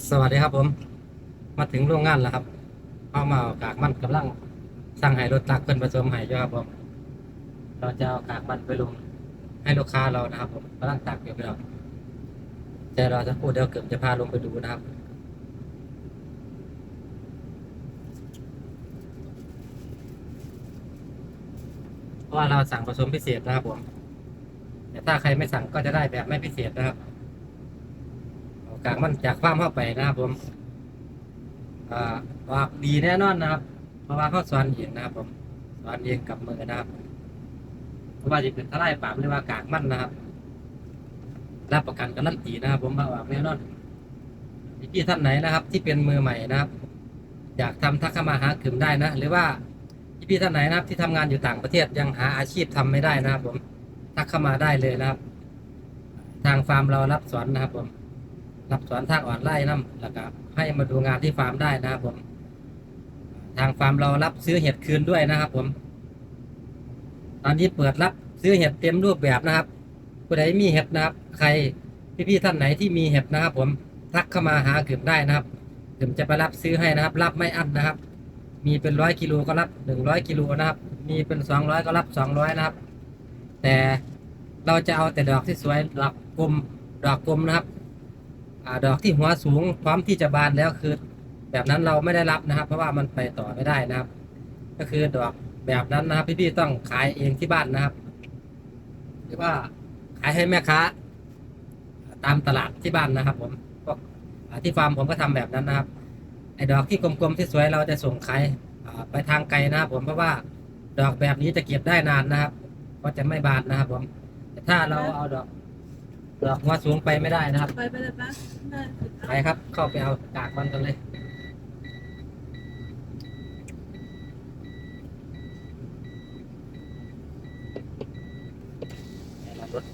สวัสดีครับผม มาถึงโรงงานแล้วครับเอามาเอากากมันกำลังสั่งให้รถตักเพิ่นผสมให้อยู่ครับผมเราจะเอากากมันไปลงให้ลูกค้าเรานะครับ ผมกำลังตักอยู่พี่น้องแต่เราจะพูดเดี๋ยวเกือบจะพาลงไปดูนะครับเพราะว่าเราสั่งผสมพิเศษนะครับผมแต่ถ้าใครไม่สั่งก็จะได้แบบไม่พิเศษนะครับ เอากมันจากความเข้าไปนะครับผมอ่าอกดีแน่นอนนะครับ เพราะว่าเขาสอนเองนะครับผมสอนเองกับมือนะครับเพราะว่าจะเป็นทลายปามหรือว่ากากมันนะครับรับประกันการันตีนะครับ ผมว่าออกแน่นอนพี่ๆท่านไหนนะครับ ที่เป็นมือใหม่นะครับ อยากทำทักเข้ามาหากลุ่มได้นะ หรือว่าพี่ๆท่านไหนนะครับ ที่ทำงานอยู่ต่างประเทศยังหาอาชีพทำไม่ได้นะครับ ผมทักเข้ามาได้เลยนะครับ ทางฟาร์มเรารับสอนนะครับผม รับสอนทางออนไลน์นํแล้วก็ให้มาดูงานที่ฟาร์มได้นะครับผม ทางฟาร์มเรารับซื้อเห็ดคืนด้วยนะครับ ผม ตอนนี้เปิดรับซื้อเห็ดเต็มรูปแบบนะครับผู้ใดมีเห็ดนะครับ ใครพี่ๆท่านไหนที่มีเห็ดนะครับ ผมทักเข้ามาหากึ่มได้นะครับกึ่มจะไปรับซื้อให้นะครับ รับไม่อั้นนะครับ มีเป็นร้อยกิโลก็รับหนึ่งร้อยกิโลนะครับ มีเป็นสองร้อยก็รับสองร้อยนะครับ แต่เราจะเอาแต่ดอกที่สวยดอกกลมดอกกลมนะครับ ดอกที่หัวสูงพร้อมที่จะบานแล้วคือ แบบนั้นเราไม่ได้รับนะครับ เพราะว่ามันไปต่อไม่ได้นะครับ ก็คือดอกแบบนั้นนะครับพี่ๆต้องขายเองที่บ้านนะครับ หรือว่าขายให้แม่ค้า ตามตลาดที่บ้านนะครับ ผมพวกอ่าที่ฟาร์มผมก็ทำแบบนั้นนะครับไอ้ดอกที่กลมๆที่สวยเราจะส่งขายไปทางไกลนะครับ ผมเพราะว่าดอกแบบนี้จะเก็บได้นานนะครับ ก็จะไม่บานนะครับ ผมแต่ถ้าเราเอาดอก ดอกหัวสูงไปไม่ได้นะครับ ไปไปเลยปะได้ไปครับ เข้าไปเอากากมันกันเลย รถ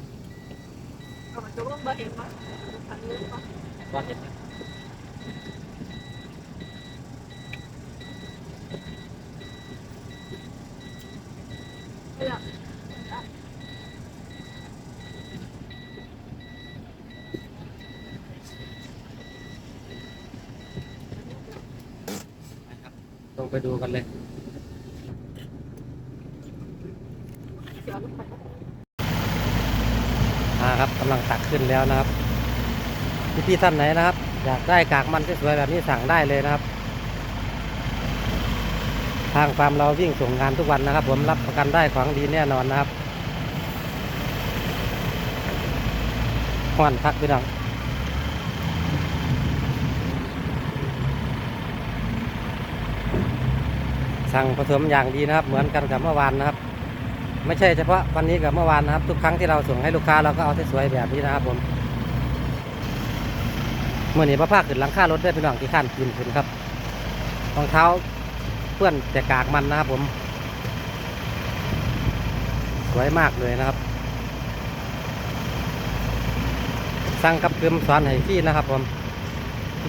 เอามาจะว่าบ่เห็นปะอันนี้ปะว่าเห็นไหมไม่อยาก ไปครับ ลงไปดูกันเลยเสียลูกไปอ่าครับกำลังตักขึ้นแล้วนะครับพี่ๆท่านไหนนะครับ อยากได้กากมันสวยๆแบบนี้สั่งได้เลยนะครับ ทางฟาร์มเราวิ่งส่งงานทุกวันนะครับ ผมรับประกันได้ของดีแน่นอนนะครับห้อนพักพี่น้อง สั่งผสมอย่างดีนะครับ เหมือนกันกับเมื่อวานนะครับ ไม่ใช่เฉพาะวันนี้กับเมื่อวานนะครับ ทุกครั้งที่เราส่งให้ลูกค้าเราก็เอาสวยแบบนี้นะครับผมเมื่อนี้พระภาคขึ้นหลังคารถได้เป็นหลังที่ขั้นกินขึ้นครับรองเท้าเพื่อนแต่กากมันนะครับผม สวยมากเลยนะครับ สั่งกับคืมสอนให้พี่นะครับผม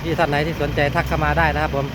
พี่ท่านไหนที่สนใจทักเข้ามาได้นะครับผม